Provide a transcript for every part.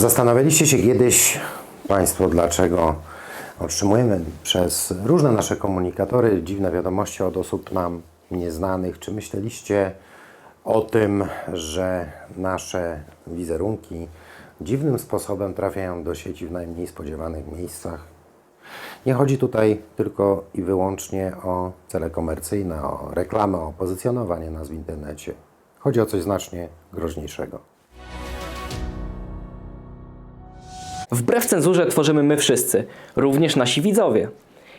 zastanawialiście się kiedyś Państwo, dlaczego otrzymujemy przez różne nasze komunikatory dziwne wiadomości od osób nam nieznanych? Czy myśleliście o tym, że nasze wizerunki dziwnym sposobem trafiają do sieci w najmniej spodziewanych miejscach? Nie chodzi tutaj tylko i wyłącznie o cele komercyjne, o reklamę, o pozycjonowanie nas w internecie. Chodzi o coś znacznie groźniejszego. Wbrew cenzurze tworzymy my wszyscy, również nasi widzowie.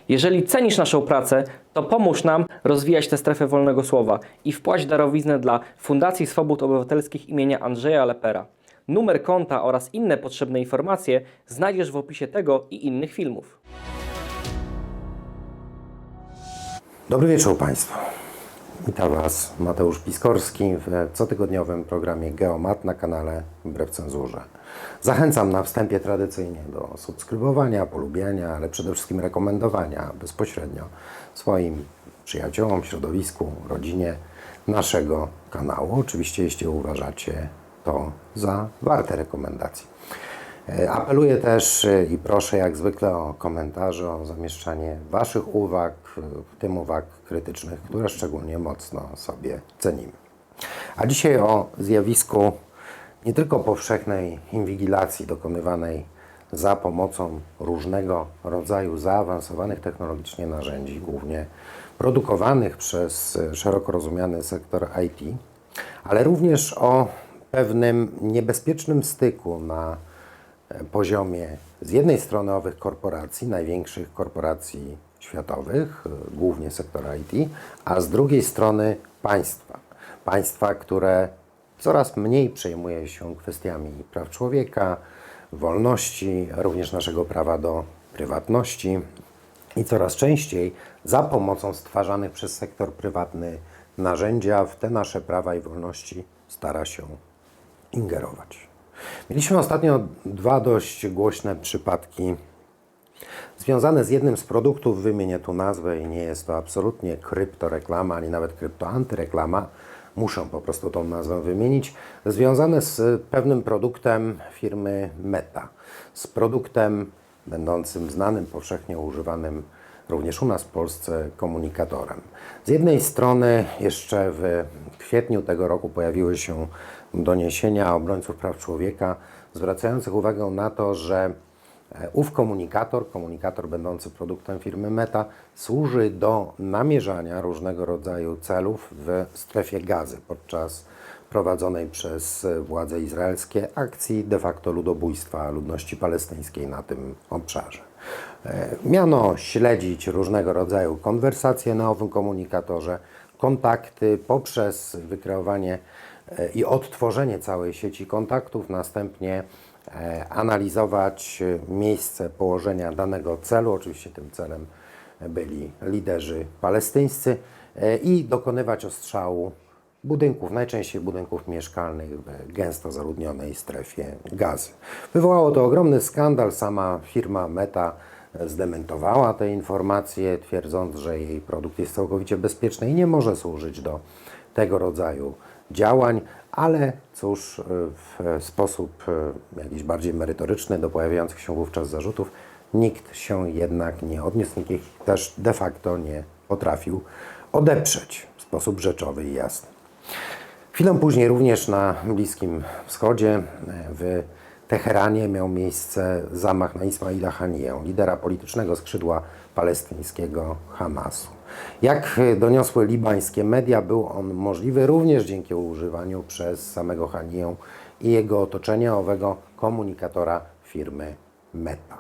Jeżeli cenisz naszą pracę, to pomóż nam rozwijać tę strefę wolnego słowa i wpłać darowiznę dla Fundacji Swobód Obywatelskich imienia Andrzeja Lepera. Numer konta oraz inne potrzebne informacje znajdziesz w opisie tego i innych filmów. Dobry wieczór Państwu. Witam Was Mateusz Piskorski w cotygodniowym programie Geomat na kanale Wbrew Cenzurze. Zachęcam na wstępie tradycyjnie do subskrybowania, polubiania, ale przede wszystkim rekomendowania bezpośrednio swoim przyjaciołom, środowisku, rodzinie naszego kanału. Oczywiście jeśli uważacie to za warte rekomendacji. E, Apeluję też e, i proszę jak zwykle o komentarze, o zamieszczanie Waszych uwag, w tym uwag krytycznych, które szczególnie mocno sobie cenimy. A dzisiaj o zjawisku nie tylko powszechnej inwigilacji dokonywanej za pomocą różnego rodzaju zaawansowanych technologicznie narzędzi, głównie produkowanych przez e, szeroko rozumiany sektor IT, ale również o pewnym niebezpiecznym styku na poziomie z jednej strony owych korporacji, największych korporacji światowych, e, głównie sektora IT, a z drugiej strony państwa. Państwa, które coraz mniej przejmuje się kwestiami praw człowieka, wolności, również naszego prawa do prywatności i coraz częściej za pomocą stwarzanych przez sektor prywatny narzędzia w te nasze prawa i wolności stara się ingerować. Mieliśmy ostatnio dwa dość głośne przypadki związane z jednym z produktów, wymienię tu nazwę i nie jest to absolutnie kryptoreklama, ani nawet kryptoantyreklama, muszę po prostu tą nazwę wymienić, związane z pewnym produktem firmy Meta, z produktem będącym znanym, powszechnie używanym również u nas w Polsce komunikatorem. Z jednej strony jeszcze w kwietniu tego roku pojawiły się doniesienia obrońców praw człowieka zwracających uwagę na to, że e, ów komunikator, komunikator będący produktem firmy Meta, służy do namierzania różnego rodzaju celów w strefie gazy podczas prowadzonej przez władze izraelskie akcji de facto ludobójstwa ludności palestyńskiej na tym obszarze. E, Miano śledzić różnego rodzaju konwersacje na owym komunikatorze, kontakty poprzez wykreowanie i odtworzenie całej sieci kontaktów, następnie e, analizować e, miejsce położenia danego celu. Oczywiście tym celem byli liderzy palestyńscy e, i dokonywać ostrzału budynków, najczęściej budynków mieszkalnych w gęsto zaludnionej strefie gazy. Wywołało to ogromny skandal. Sama firma Meta zdementowała te informacje, twierdząc, że jej produkt jest całkowicie bezpieczny i nie może służyć do tego rodzaju działań, ale cóż, w sposób e, jakiś bardziej merytoryczny do pojawiających się wówczas zarzutów nikt się jednak nie odniósł, nikt ich też de facto nie potrafił odeprzeć w sposób rzeczowy i jasny. Chwilę później również na Bliskim Wschodzie, e, w Teheranie miał miejsce zamach na Ismaila Haniję, lidera politycznego skrzydła palestyńskiego Hamasu. Jak doniosły libańskie media, był on możliwy również dzięki używaniu przez samego Haniję i jego otoczenia owego komunikatora firmy Meta.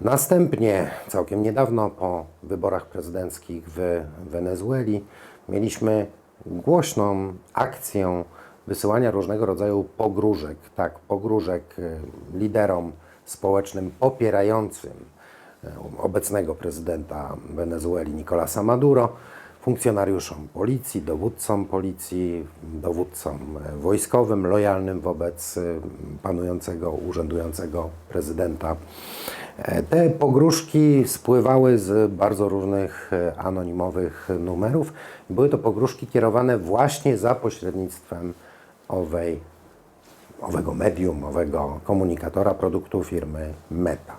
Następnie, całkiem niedawno po wyborach prezydenckich w Wenezueli, mieliśmy głośną akcję wysyłania różnego rodzaju pogróżek, tak, pogróżek e, liderom społecznym popierającym e, obecnego prezydenta Wenezueli Nicolasa Maduro, funkcjonariuszom policji, dowódcom policji, dowódcom e, wojskowym lojalnym wobec panującego, urzędującego prezydenta. E, Te pogróżki spływały z bardzo różnych anonimowych numerów. Były to pogróżki kierowane właśnie za pośrednictwem owej owego medium, owego komunikatora produktu firmy Meta.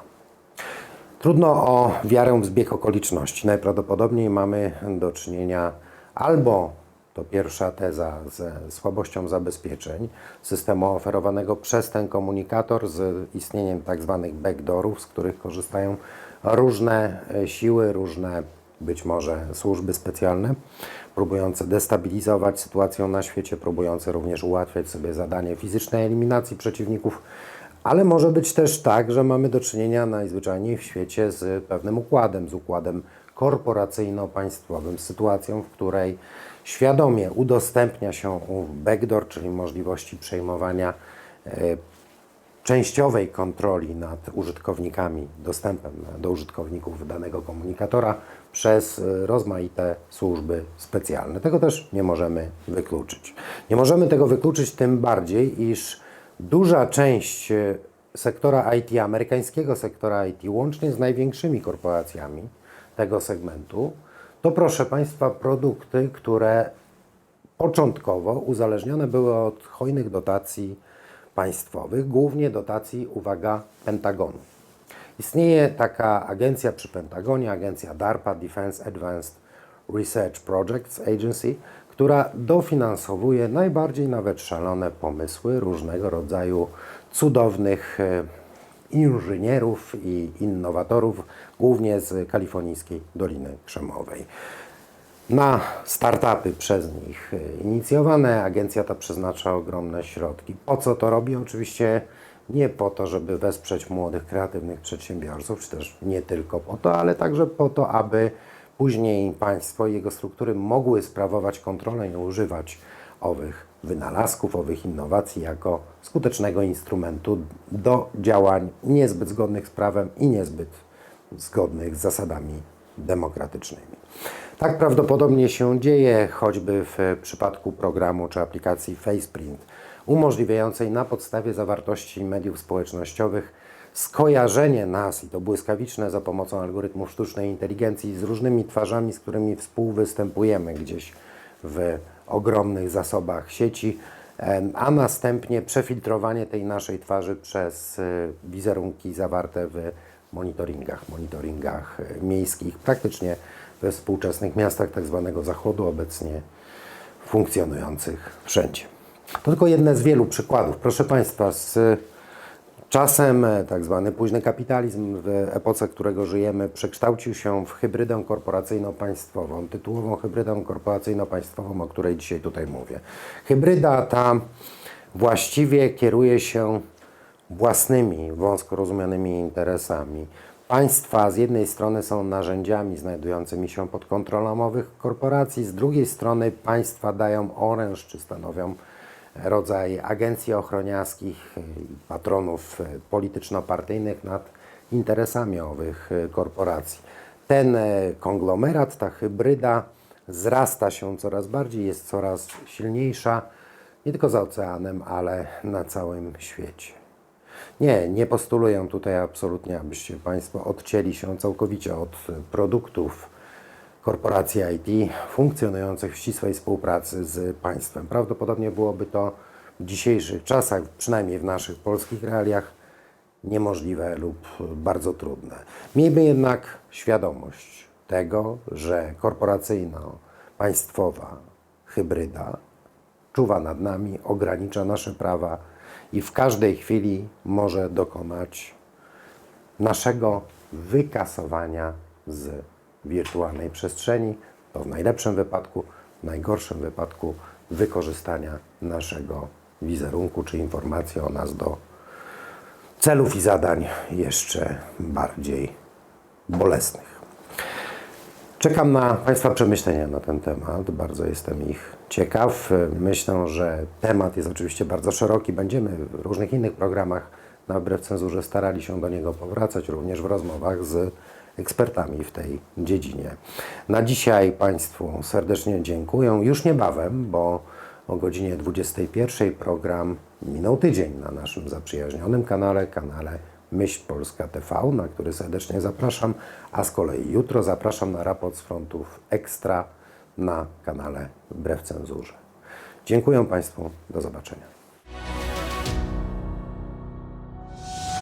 Trudno o wiarę w zbieg okoliczności. Najprawdopodobniej mamy do czynienia albo to pierwsza teza ze słabością zabezpieczeń systemu oferowanego przez ten komunikator z istnieniem tak zwanych backdoorów, z których korzystają różne siły, różne być może służby specjalne, próbujące destabilizować sytuację na świecie, próbujące również ułatwiać sobie zadanie fizycznej eliminacji przeciwników ale może być też tak, że mamy do czynienia najzwyczajniej w świecie z pewnym układem, z układem korporacyjno-państwowym, z sytuacją, w której świadomie udostępnia się backdoor, czyli możliwości przejmowania e, częściowej kontroli nad użytkownikami, dostępem do użytkowników danego komunikatora przez e, rozmaite służby specjalne. Tego też nie możemy wykluczyć. Nie możemy tego wykluczyć tym bardziej, iż duża część e, sektora IT, amerykańskiego sektora IT, łącznie z największymi korporacjami tego segmentu, to proszę Państwa produkty, które początkowo uzależnione były od hojnych dotacji państwowych, głównie dotacji, uwaga, Pentagonu. Istnieje taka agencja przy Pentagonie, agencja DARPA, Defense Advanced Research Projects Agency, która dofinansowuje najbardziej nawet szalone pomysły różnego rodzaju cudownych e, inżynierów i innowatorów, głównie z kalifornijskiej Doliny Krzemowej. Na startupy przez nich e, inicjowane agencja ta przeznacza ogromne środki. Po co to robi? Oczywiście nie po to, żeby wesprzeć młodych, kreatywnych przedsiębiorców, czy też nie tylko po to, ale także po to, aby później państwo i jego struktury mogły sprawować kontrolę i używać owych wynalazków, owych innowacji jako skutecznego instrumentu do działań niezbyt zgodnych z prawem i niezbyt zgodnych z zasadami demokratycznymi. Tak prawdopodobnie się dzieje choćby w przypadku programu czy aplikacji Faceprint, umożliwiającej na podstawie zawartości mediów społecznościowych skojarzenie nas i to błyskawiczne za pomocą algorytmów sztucznej inteligencji z różnymi twarzami, z którymi współwystępujemy gdzieś w ogromnych zasobach sieci, a następnie przefiltrowanie tej naszej twarzy przez y, wizerunki zawarte w monitoringach, monitoringach y, miejskich, praktycznie we współczesnych miastach tak zwanego zachodu, obecnie funkcjonujących wszędzie. To tylko jedne z wielu przykładów. Proszę Państwa, z czasem e, tak zwany późny kapitalizm w epoce, którego żyjemy, przekształcił się w hybrydę korporacyjno-państwową, tytułową hybrydę korporacyjno-państwową, o której dzisiaj tutaj mówię. Hybryda ta właściwie kieruje się własnymi, wąsko rozumianymi interesami. Państwa z jednej strony są narzędziami znajdującymi się pod kontrolą owych korporacji, z drugiej strony państwa dają oręż czy stanowią rodzaj agencji ochroniarskich patronów polityczno-partyjnych nad interesami owych korporacji. Ten e, konglomerat, ta hybryda zrasta się coraz bardziej, jest coraz silniejsza, nie tylko za oceanem, ale na całym świecie. Nie, nie postuluję tutaj absolutnie, abyście Państwo odcięli się całkowicie od produktów korporacji IT funkcjonujących w ścisłej współpracy z państwem. Prawdopodobnie byłoby to w dzisiejszych czasach, przynajmniej w naszych polskich realiach, niemożliwe lub bardzo trudne. Miejmy jednak świadomość tego, że korporacyjno-państwowa hybryda czuwa nad nami, ogranicza nasze prawa i w każdej chwili może dokonać naszego wykasowania z wirtualnej przestrzeni, to w najlepszym wypadku, w najgorszym wypadku wykorzystania naszego wizerunku czy informacji o nas do celów i zadań jeszcze bardziej bolesnych. Czekam na Państwa przemyślenia na ten temat. Bardzo jestem ich ciekaw. Myślę, że temat jest oczywiście bardzo szeroki. Będziemy w różnych innych programach na wbrew cenzurze starali się do niego powracać, również w rozmowach z ekspertami w tej dziedzinie. Na dzisiaj Państwu serdecznie dziękuję. Już niebawem, bo o godzinie 21 program minął tydzień na naszym zaprzyjaźnionym kanale, kanale Myśl Polska TV, na który serdecznie zapraszam, a z kolei jutro zapraszam na raport z frontów Ekstra na kanale Wbrew Cenzurze. Dziękuję Państwu, do zobaczenia.